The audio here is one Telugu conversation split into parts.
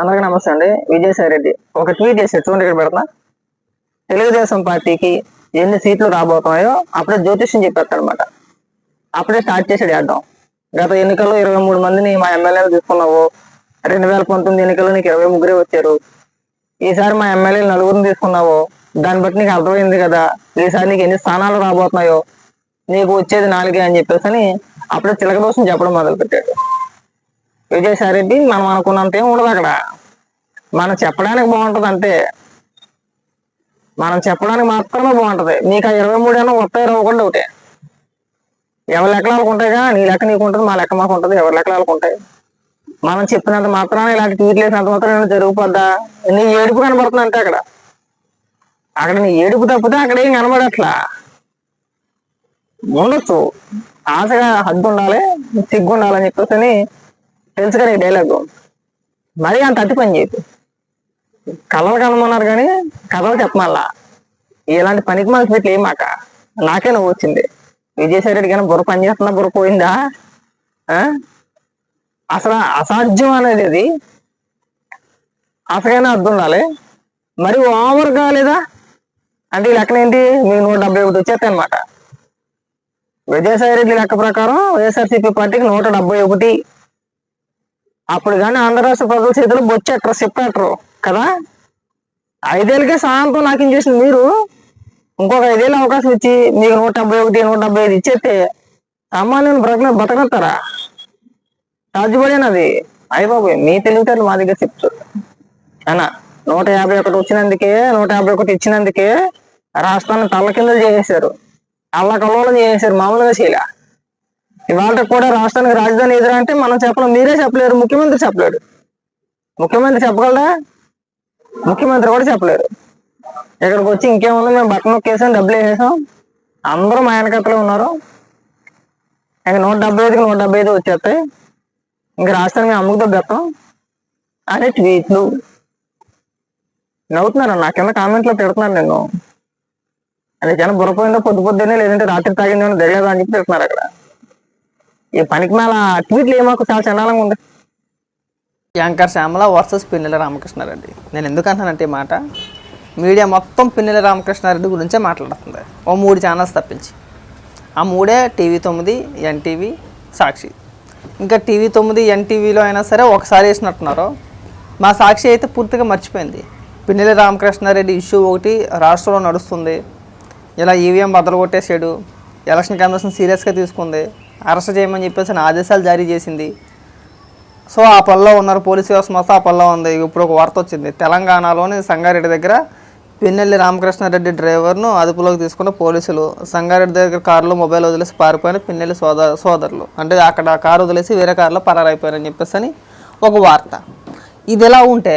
అందరికీ నమస్తే అండి. విజయసాయి రెడ్డి. ఒక ట్వీట్ చేసి చూడండి ఇక్కడ పెడతా తెలుగుదేశం పార్టీకి ఎన్ని సీట్లు రాబోతున్నాయో అప్పుడే జ్యోతిష్యం చెప్పేస్తాడు అనమాట అప్పుడే స్టార్ట్ చేసాడు ఆడడం గత ఎన్నికల్లో ఇరవై మూడు మందిని మా ఎమ్మెల్యేలు తీసుకున్నావు. రెండు వేల పంతొమ్మిది ఎన్నికల్లో నీకు ఇరవై ముగ్గురే వచ్చారు. ఈసారి మా ఎమ్మెల్యేలు నలుగురిని తీసుకున్నావు. దాన్ని బట్టి నీకు అర్థమైంది కదా. ఈసారి నీకు ఎన్ని స్థానాలు రాబోతున్నాయో. నీకు వచ్చేది నాలుగే అని చెప్పేసి అని అప్పుడే చిలక దోషం చెప్పడం మొదలు పెట్టాడు విజయసాయి రెడ్డి మనం అనుకున్నంత ఏం ఉండదు అక్కడ. మనం చెప్పడానికి బాగుంటది అంతే మనం చెప్పడానికి మాత్రమే బాగుంటది. నీకు ఆ ఇరవై మూడు అన్న వస్తాయి ఒకటి ఒకటే. ఎవరి లెక్కలు వాళ్ళకు ఉంటాయిగా నీ లెక్క నీకు ఉంటుంది మా లెక్క మాకు ఉంటుంది ఎవరి లెక్కలు అనుకుంటాయి ఉంటాయి. మనం చెప్పినంత మాత్రాన ఇలాంటి ట్వీట్లు వేసినంత మాత్రం ఏమైనా జరిగిపోద్దా నీ ఏడుపు కనబడుతుంది అంతే అక్కడ. అక్కడ నీ ఏడుపు తప్పితే అక్కడ ఏం కనబడట్లా. ఉండొచ్చు. ఆశగా హద్దు ఉండాలి సిగ్గు ఉండాలని చెప్పేసి తెలుసు కదా డైలాగ్ మరీ అంత అతి పని చేయదు కథలు కలమన్నారు కానీ కథలు చెప్పమల్లా. ఇలాంటి పనికి మనసు పెట్టి ఏమాక నాకే నువ్వు వచ్చింది. విజయసాయి రెడ్డి కానీ బుర్ర పని చేస్తున్నా బుర్ర పోయిందా? ఆ? అసలు అసాధ్యం అనేది అది. అసలైనా అర్థం ఉండాలి మరి ఓవర్ కాలేదా అంటే ఈ లెక్కన ఏంటి? మీకు నూట డెబ్బై ఒకటి వచ్చేస్తాయి అనమాట విజయసాయి రెడ్డి లెక్క ప్రకారం వైఎస్ఆర్సీపీ పార్టీకి నూట డెబ్బై ఒకటి అప్పుడు కానీ ఆంధ్ర రాష్ట్ర ప్రజల చేతులు బొచ్చెట్టరు చెప్పెట్టరు కదా? ఐదేళ్ళకే సాయంత్రం నాకు చేసిన మీరు? ఇంకొక ఐదేళ్ళు అవకాశం ఇచ్చి మీకు నూట డెబ్బై ఒకటి నూట డెబ్బై ఐదు ఇచ్చేస్తే సామాన్యుని బ్రతక బతకస్తారా సాధ్యపడేనది అయ్య బాబు మీ తెలివితేటలు మా దగ్గర చెప్తారు అనా నూట యాభై ఒకటి వచ్చినందుకే నూట యాభై ఒకటి ఇచ్చినందుకే రాష్ట్రాన్ని తల్ల కిందలు చేసేశారు. అల్ల కల్లోలం చేసేశారు మామూలుగా చేయలే. ఇవాళ కూడా రాష్ట్రానికి రాజధాని ఎదురు అంటే మనం చెప్పలేం. మీరే చెప్పలేరు. ముఖ్యమంత్రి చెప్పలేడు. ముఖ్యమంత్రి చెప్పగలరా ముఖ్యమంత్రి కూడా చెప్పలేరు. ఇక్కడికి వచ్చి ఇంకేముంది? మేము బట్టన్ నొక్కేసాం డబ్బులు వేసేసాం. అందరూ మా వెనకత్తలో ఉన్నారు. ఇంకా నూట డెబ్బై ఐదుకి నూట డెబ్బై ఐదు వచ్చేస్తాయి. ఇంక రాష్ట్రాన్ని మేము అమ్ముకుతో గతం అనే ట్వీట్లు. నవ్వుతున్నారు? నా కింద కామెంట్లో తిడుతున్నాను నేను అది జనం బుర్రపోయిందో పొద్దు పొద్దున్నే లేదంటే రాత్రి తాగిందో తెలియదు అని చెప్పి తిడుతున్నారు అక్కడ. ఈ పనికి మేళ ట్వీట్లు ఏమాకు చాలా చండాలంగా ఉంది. Anchor Shyamala versus Pinnelli Ramakrishna Reddy. నేను ఎందుకు అంటానంటే మాట? మీడియా మొత్తం పిన్నెల రామకృష్ణారెడ్డి గురించే మాట్లాడుతుంది. ఓ మూడు ఛానల్స్ తప్పించి. ఆ మూడే టీవీ తొమ్మిది ఎన్టీవీ సాక్షి. ఇంకా టీవీ తొమ్మిది ఎన్టీవీలో అయినా సరే ఒకసారి వేసినట్టున్నారు. మా సాక్షి అయితే పూర్తిగా మర్చిపోయింది. పిన్నెల రామకృష్ణారెడ్డి ఇష్యూ ఒకటి రాష్ట్రంలో నడుస్తుంది. ఇలా ఈవీఎం బద్దలు కొట్టేసాడు. ఎలక్షన్ కమిషన్ సీరియస్గా తీసుకుంది. అరెస్ట్ చేయమని చెప్పేసి ఆదేశాలు జారీ చేసింది. సో ఆ పనిలో ఉన్నారు పోలీసు వ్యవస్థ మొత్తం ఆ పనిలో ఉంది. ఇప్పుడు ఒక వార్త వచ్చింది. తెలంగాణలోని సంగారెడ్డి దగ్గర పిన్నెల్లి రామకృష్ణారెడ్డి డ్రైవర్ను అదుపులోకి తీసుకున్న పోలీసులు సంగారెడ్డి దగ్గర కారులో మొబైల్ వదిలేసి పారిపోయిన పిన్నెల్లి సోదర సోదరులు. అంటే అక్కడ కారు వదిలేసి వేరే కారులో పరారైపోయారని చెప్పేసి అని ఒక వార్త. ఇది ఎలా ఉంటే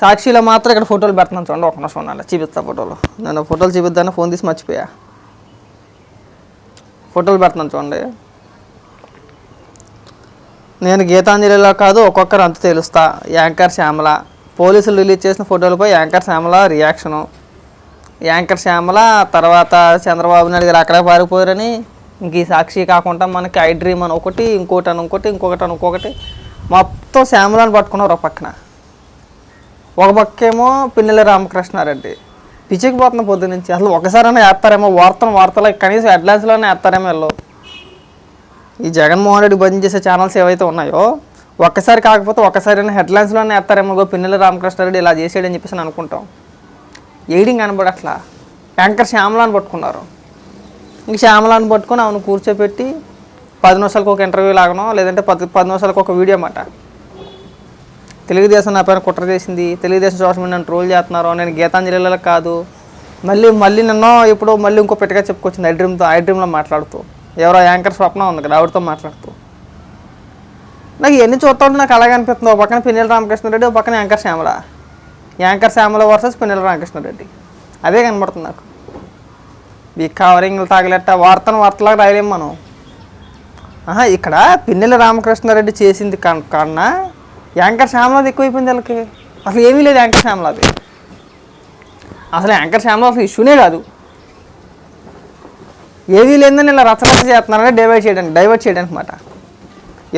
సాక్షిలో మాత్రం ఇక్కడ ఫోటోలు పెడుతున్నాను చూడండి. ఒక నిమిషం ఉండాలి చూపిస్తా ఫోటోలు. నేను ఫోటోలు చూపిద్దాను ఫోన్ తీసి మర్చిపోయా. ఫోటోలు పెడుతున్నాను చూడండి. నేను గీతాంజలిలో కాదు ఒక్కొక్కరు అంత తెలుస్తా. యాంకర్ శ్యామల. పోలీసులు రిలీజ్ చేసిన ఫోటోలపై anchor Shyamala reaction. Anchor Shyamala తర్వాత చంద్రబాబు నాయుడు గారు అక్కడే పారిపోయారని ఇంక ఈ సాక్షి కాకుండా మనకి ఐ డ్రీమ్ అని ఒకటి ఇంకోటి అని ఇంకోటి ఇంకొకటి అని ఇంకొకటి మొత్తం శ్యామలను పట్టుకున్నారు ఒక పక్కన. ఒక పక్కేమో పిన్నెల రామకృష్ణారెడ్డి. పిచ్చికి పొద్దు నుంచి. అసలు ఒకసారైనా వేస్తారేమో వార్తను వార్తలో కనీసం హెడ్లైన్స్లోనే వేస్తారేమో వీళ్ళు. ఈ జగన్మోహన్ రెడ్డి భజన చేసే ఛానల్స్ ఏవైతే ఉన్నాయో ఒక్కసారి కాకపోతే ఒక్కసారి హెడ్లైన్స్లోనే వేస్తారేమో గో పిన్నెల రామకృష్ణారెడ్డి ఇలా చేసాడని చెప్పేసి అనుకుంటాం. ఎయిడింగ్ కనబడట్లా? యాంకర్ శ్యామలాని పట్టుకున్నారు. ఇంక శ్యామలాని పట్టుకొని అవును కూర్చోపెట్టి పది నిమిషాలకు ఒక ఇంటర్వ్యూ లాగనో లేదంటే పది పది నిమిషాలకు ఒక వీడియో మాట తెలుగుదేశం నా పైన కుట్ర చేసింది. తెలుగుదేశం సోషల్ మీడియా ట్రోల్ చేస్తున్నారు. నేను గీతాంజలిలో కాదు. మళ్ళీ మళ్ళీ నిన్న ఇప్పుడు మళ్ళీ ఇంకో పెట్టగా చెప్పుకొచ్చింది ఐ డ్రీమ్తో ఐ డ్రీమ్లో మాట్లాడుతూ. ఎవరో యాంకర్ స్వప్న ఉంది కదా ఆవిడతో మాట్లాడుతూ. నాకు ఎన్ని చూస్తా ఉంటే నాకు అలాగే అనిపిస్తుంది. ఒక పక్కన పిన్నెల రామకృష్ణారెడ్డి ఒక పక్కన anchor Shyamala. Anchor Shyamala versus Pinnela Ramakrishna Reddy అదే కనబడుతుంది నాకు. ఈ కవరింగ్లు తాగలేట వార్తను వార్తలాగా రాయలేము మనం. ఆహా ఇక్కడ పిన్నెల రామకృష్ణారెడ్డి చేసింది కన్నా యాంకర్ శ్యామలాది ఎక్కువైపోయింది వాళ్ళకి. అసలు ఏమీ లేదు యాంకర్ శ్యామలది. అసలు యాంకర్ శ్యామలా అసలు ఇష్యూనే కాదు. ఏవీ లేదని ఇలా రచన చేస్తున్నారంటే డైవర్ట్ చేయడానికి డైవర్ట్ చేయడానికి అనమాట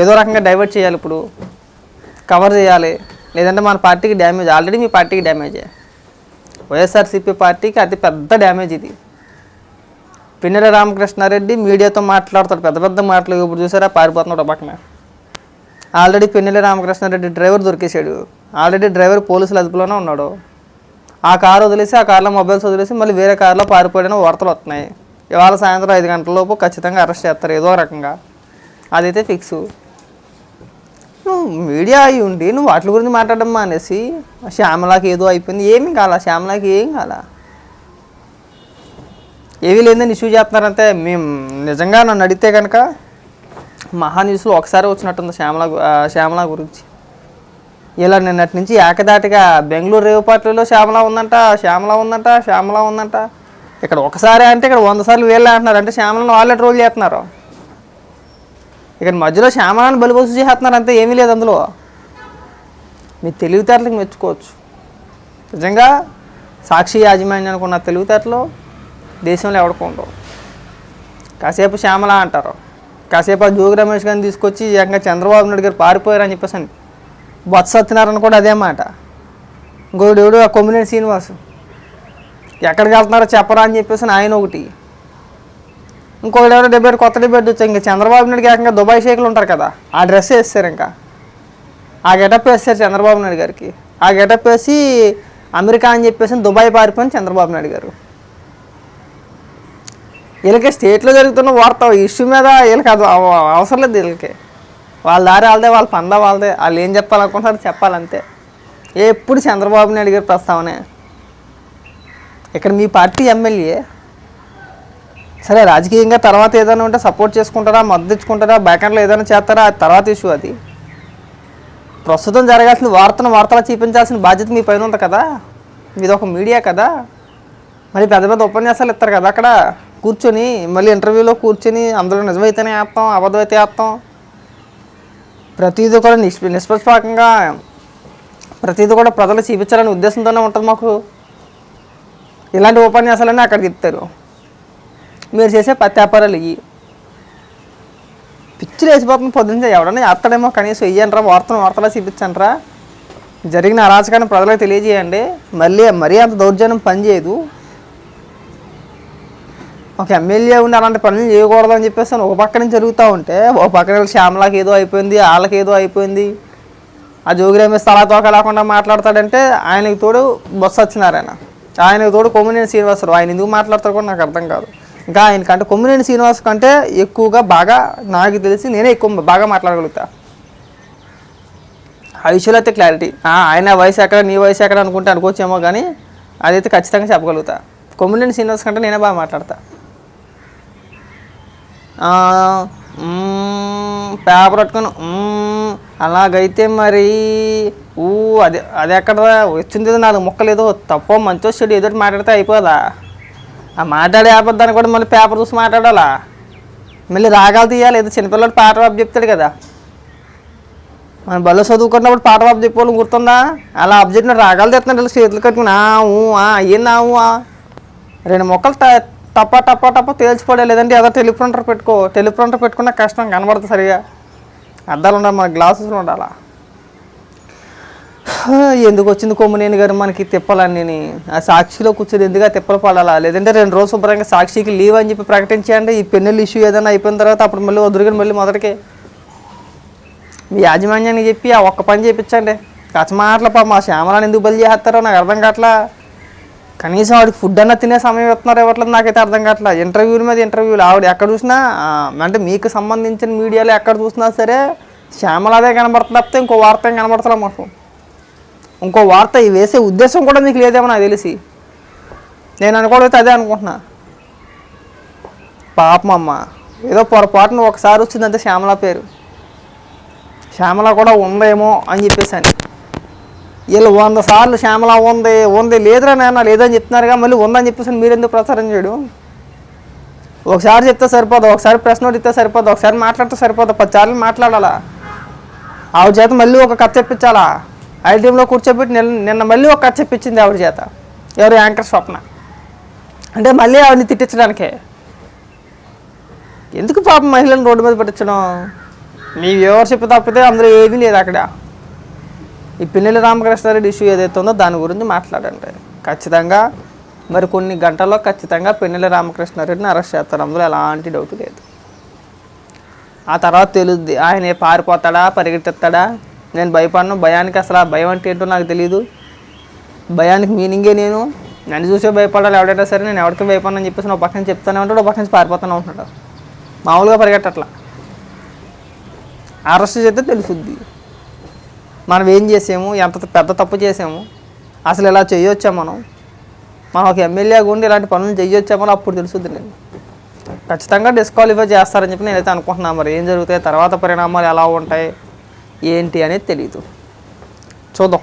ఏదో రకంగా డైవర్ట్ చేయాలి ఇప్పుడు. కవర్ చేయాలి. లేదంటే మన పార్టీకి డ్యామేజ్ ఆల్రెడీ మీ పార్టీకి డ్యామేజ్ వైఎస్ఆర్సీపీ పార్టీకి అతి పెద్ద డ్యామేజ్ ఇది. పిన్నెల రామకృష్ణారెడ్డి మీడియాతో మాట్లాడతాడు. పెద్ద పెద్ద మాటలు ఇప్పుడు చూసారా? పారిపోతున్నాడు ఒక పక్కన. ఆల్రెడీ పెన్నెల్లి రామకృష్ణారెడ్డి డ్రైవర్ దొరికేశాడు. ఆల్రెడీ డ్రైవర్ పోలీసుల అదుపులోనే ఉన్నాడు. ఆ కారు వదిలేసి ఆ కార్లో మొబైల్స్ వదిలేసి మళ్ళీ వేరే కారులో పారిపోయిన వార్తలు వస్తున్నాయి. ఇవాళ సాయంత్రం ఐదు గంటల లోపు ఖచ్చితంగా అరెస్ట్ చేస్తారు ఏదో రకంగా. అదైతే ఫిక్స్. నువ్వు మీడియా అయి ఉండి నువ్వు వాటి గురించి మాట్లాడడం మానేసి శ్యామలాకి ఏదో అయిపోయింది ఏమీ కాల శ్యామలాకి ఏం కాల? ఏవి లేదని ఇష్యూ చేస్తున్నారంటే మేము నిజంగా నన్ను అడిగితే కనుక మహా న్యూస్లో ఒకసారి వచ్చినట్టుంది శ్యామల శ్యామల గురించి. ఇలా నిన్నటి నుంచి ఏకదాటిగా బెంగళూరు రేవు పార్టీలో శ్యామల ఉందంట శ్యామల ఉందంట శ్యామల ఉందంట. ఇక్కడ ఒకసారి అంటే ఇక్కడ వంద సార్లు వీళ్ళే అంటున్నారు. అంటే శ్యామలను వాళ్ళే ట్రోల్ చేస్తున్నారు. ఇక్కడ మధ్యలో శ్యామలాన్ని బలిపోసు చేస్తున్నారు అంతే ఏమీ లేదు అందులో. మీ తెలివితేటలకు మెచ్చుకోవచ్చు. నిజంగా సాక్షి యాజమాన్యం అనుకున్న తెలివితేటలు దేశంలో ఎవడుకుంటావు కాసేపు శ్యామల అంటారు. కాసేపు ఆ జోగి రమేష్ గారిని తీసుకొచ్చి ఏకంగా చంద్రబాబు నాయుడు గారు పారిపోయారని చెప్పేసి అని. బొత్స సత్యనారాయణ కూడా అదే మాట. ఇంకోటి ఎవడు ఆ కొమ్మినేని శ్రీనివాసు. ఎక్కడికి వెళ్తున్నారో చెప్పరా అని చెప్పేసి ఆయన ఒకటి. ఇంకొకటి ఎవరో డిబేట్ కొత్త డిబేట్ వచ్చాయి ఇంకా చంద్రబాబు నాయుడు ఏకంగా దుబాయ్ షేకులు ఉంటారు కదా ఆ డ్రెస్ వేస్తారు ఇంకా. ఆ గెటప్ వేస్తారు చంద్రబాబు నాయుడు గారికి. ఆ గెటప్ వేసి అమెరికా అని చెప్పేసి దుబాయ్ పారిపోయిన చంద్రబాబు నాయుడు గారు. వీళ్ళకి స్టేట్లో జరుగుతున్న వార్త ఇష్యూ మీద వీళ్ళకి అది అవసరం లేదు వీళ్ళకి. వాళ్ళ దారి వాళ్ళదే వాళ్ళ పంద వాళ్ళదే. వాళ్ళు ఏం చెప్పాలనుకుంటారు చెప్పాలంతే. ఎప్పుడు చంద్రబాబు నాయుడు గారి ప్రస్తావనే. ఇక్కడ మీ పార్టీ ఎమ్మెల్యే సరే రాజకీయంగా తర్వాత ఏదైనా ఉంటే సపోర్ట్ చేసుకుంటారా మద్దతు ఇచ్చుకుంటారా బ్యాకెండ్లో ఏదైనా చేస్తారా తర్వాత ఇష్యూ అది. ప్రస్తుతం జరగాల్సిన వార్తను వార్తలు చూపించాల్సిన బాధ్యత మీ పైన ఉంది కదా. మీది ఒక మీడియా కదా. మరి పెద్ద పెద్ద ఉపన్యాసాలు ఇస్తారు కదా అక్కడ. కూర్చొని మళ్ళీ ఇంటర్వ్యూలో కూర్చొని అందులో నిజమైతేనే వేస్తాం అబద్ధమైతే వేస్తాం. ప్రతిదీ కూడా నిష్ప నిష్పక్షపాతంగా ప్రతిదీ కూడా ప్రజలు చూపించాలనే ఉద్దేశంతోనే ఉంటుంది మాకు. ఇలాంటి ఉపన్యాసాలన్నీ అక్కడికి ఇస్తారు మీరు చేసే పత్తి వ్యాపారాలు ఇవి పిచ్చి లేచిపోతుంది పొద్దున్నే ఎవడన్నా చేస్తాడేమో కనీసం ఇయ్యండిరా వార్తను వార్తలా చూపించండిరా. జరిగిన అరాచకాన్ని ప్రజలకు తెలియజేయండి. మళ్ళీ మరీ అంత దౌర్జన్యం పనిచేయదు. ఒక ఎమ్మెల్యే ఉండి అలాంటి పనులు చేయకూడదు అని చెప్పేసి ఒక పక్క నుంచి జరుగుతూ ఉంటే ఒక పక్కన శ్యామలకి శ్యామలాకి ఏదో అయిపోయింది వాళ్ళకి ఏదో అయిపోయింది. ఆ జోగి రమేష్ తలా తోక లేకుండా మాట్లాడతాడంటే ఆయనకి తోడు బొత్స వచ్చినారాయన ఆయనకు తోడు కొమ్మినేని శ్రీనివాసరావు. ఆయన ఎందుకు మాట్లాడతారు కూడా నాకు అర్థం కాదు. ఇంకా ఆయనకంటే కొమ్మినేని శ్రీనివాస్ కంటే ఎక్కువగా బాగా నాకు తెలిసి నేనే ఎక్కువ బాగా మాట్లాడగలుగుతా. ఆ విషయంలో అయితే క్లారిటీ ఆయన వయసు ఎక్కడ నీ వయసు ఎక్కడ అనుకుంటే అనుకోవచ్చేమో కానీ అదైతే ఖచ్చితంగా చెప్పగలుగుతా. కొమ్మినేని శ్రీనివాస్ కంటే నేనే బాగా మాట్లాడతా. పేపర్ పట్టుకొని అలాగైతే మరి ఊ అది అది ఎక్కడ వచ్చింది నాలుగు ముక్కలు ఏదో తప్ప మంచి చెడు ఏదో మాట్లాడితే అయిపోదా? ఆ మాట్లాడే ఆపద్దాన్ని కూడా మళ్ళీ పేపర్ చూసి మాట్లాడాలా? మళ్ళీ రాగాలు తీయాలి ఏదో చిన్నపిల్లడు పాట బాబు చెప్తాడు కదా. మనం బల్ల చదువుకున్నప్పుడు పాట బాబు చెప్పేవాళ్ళు గుర్తుందా? అలా అబ్జెక్ట్ రాగాలు తెస్తున్నాడు చేతులు కట్టుకుని ఆ ఊ ఆ ఏం ఆ ఊ ఆ? రెండు మొక్కలు టపా టపా టప తేల్చిపోలే లేదంటే ఏదో టెలిప్రింటర్ పెట్టుకో. టెలిప్రింటర్ పెట్టుకున్న కష్టం కనబడుతుంది సరిగా. అద్దాలు ఉండాలి మన గ్లాసెస్ ఉండాలా? ఎందుకు వచ్చింది కొమ్మనేని గారు మనకి తిప్పాలని ఆ సాక్షిలో కూర్చొని ఎందుకు తిప్పలు పడాలా? లేదంటే రెండు రోజులు శుభ్రంగా సాక్షికి లీవ్ అని చెప్పి ప్రకటించండి ఈ పెన్నెల్ ఇష్యూ ఏదైనా అయిపోయిన తర్వాత అప్పుడు మళ్ళీ వదురుగని మళ్ళీ మొదటికి. మీ యాజమాన్యానికి చెప్పి ఆ ఒక్క పని చేయించండి. కచ్చమాటలు పాప మా శ్యామలాన్ని ఎందుకు బలి చేస్తారో నాకు అర్థం కావట్లా. కనీసం ఆవిడకి ఫుడ్ అన్న తినే సమయం ఇస్తున్నారు ఇవ్వట్లేదు నాకైతే అర్థం కావట్లేదు ఇంటర్వ్యూల మీద ఇంటర్వ్యూలు ఆవిడ ఎక్కడ చూసినా అంటే మీకు సంబంధించిన మీడియాలో ఎక్కడ చూసినా సరే శ్యామలాదే కనబడుతుంది తప్పితే ఇంకో వార్త ఏం కనబడతలే మాకు. ఇంకో వార్త వేసే ఉద్దేశం కూడా మీకు లేదేమో నాకు తెలిసి. నేను అనుకోవడం అదే అనుకుంటున్నా. పాపం అమ్మ. ఏదో పొరపాటున ఒకసారి వచ్చిందంటే శ్యామల పేరు. శ్యామల కూడా ఉందేమో అని చెప్పేసి అని. వీళ్ళు వంద సార్లు శ్యామల ఉంది ఉంది లేదురా నాన్న లేదని చెప్తున్నారుగా మళ్ళీ ఉందని చెప్పేసి మీరు ఎందుకు ప్రచారం చేయడం? ఒకసారి చెప్తే సరిపోదు ఒకసారి ప్రశ్న ఇస్తే సరిపోదు ఒకసారి మాట్లాడితే సరిపోదు పదిసార్లు మాట్లాడాలా? ఆవిడ చేత మళ్ళీ ఒక కథ చెప్పించాలా? ఐటీఎంలో కూర్చోబెట్టి నిన్న నిన్న మళ్ళీ ఒక కథ చెప్పించింది ఆవిడ చేత. ఎవరు యాంకర్ స్వప్న. అంటే మళ్ళీ ఆవిడని తిట్టించడానికే. ఎందుకు పాపం మహిళలను రోడ్డు మీద పెట్టించడం? మీ వ్యూవర్షిప్ తప్పితే అందులో ఏమీ లేదు అక్కడ. ఈ పిన్నెల రామకృష్ణారెడ్డి ఇష్యూ ఏదైతే ఉందో దాని గురించి మాట్లాడండి. ఖచ్చితంగా మరి కొన్ని గంటల్లో ఖచ్చితంగా పిన్నెల రామకృష్ణారెడ్డిని అరెస్ట్ చేస్తారు. అందులో ఎలాంటి డౌట్ లేదు. ఆ తర్వాత తెలుద్ది ఆయన పారిపోతాడా? పరిగెత్తాడా నేను భయపడను. భయానికి అసలు ఆ భయం అంటే ఏంటో నాకు తెలియదు భయానికి మీనింగే నేను. నన్ను చూసే భయపడాలి ఎవడైనా సరే నేను ఎవరికి భయపడను అని చెప్పేసి ఒక పక్కన చెప్తానే ఉంటాడు ఒక పక్క నుంచి పారిపోతానే ఉంటాడు మామూలుగా పరిగెట్టట్లా. అరెస్ట్ చేస్తే తెలుసుద్ది. మనం ఏం చేసాము? ఎంత పెద్ద తప్పు చేసాము? అసలు ఇలా చేయొచ్చా మనం? మనం ఒక ఎమ్మెల్యేగా ఉండి ఇలాంటి పనులు చేయొచ్చామో అప్పుడు తెలుసుద్ది నేను ఖచ్చితంగా డిస్క్వాలిఫై చేస్తారని చెప్పి నేనైతే అనుకుంటున్నాను మరి ఏం జరుగుతాయి? తర్వాత పరిణామాలు ఎలా ఉంటాయి? ఏంటి అనేది తెలియదు చూద్దాం.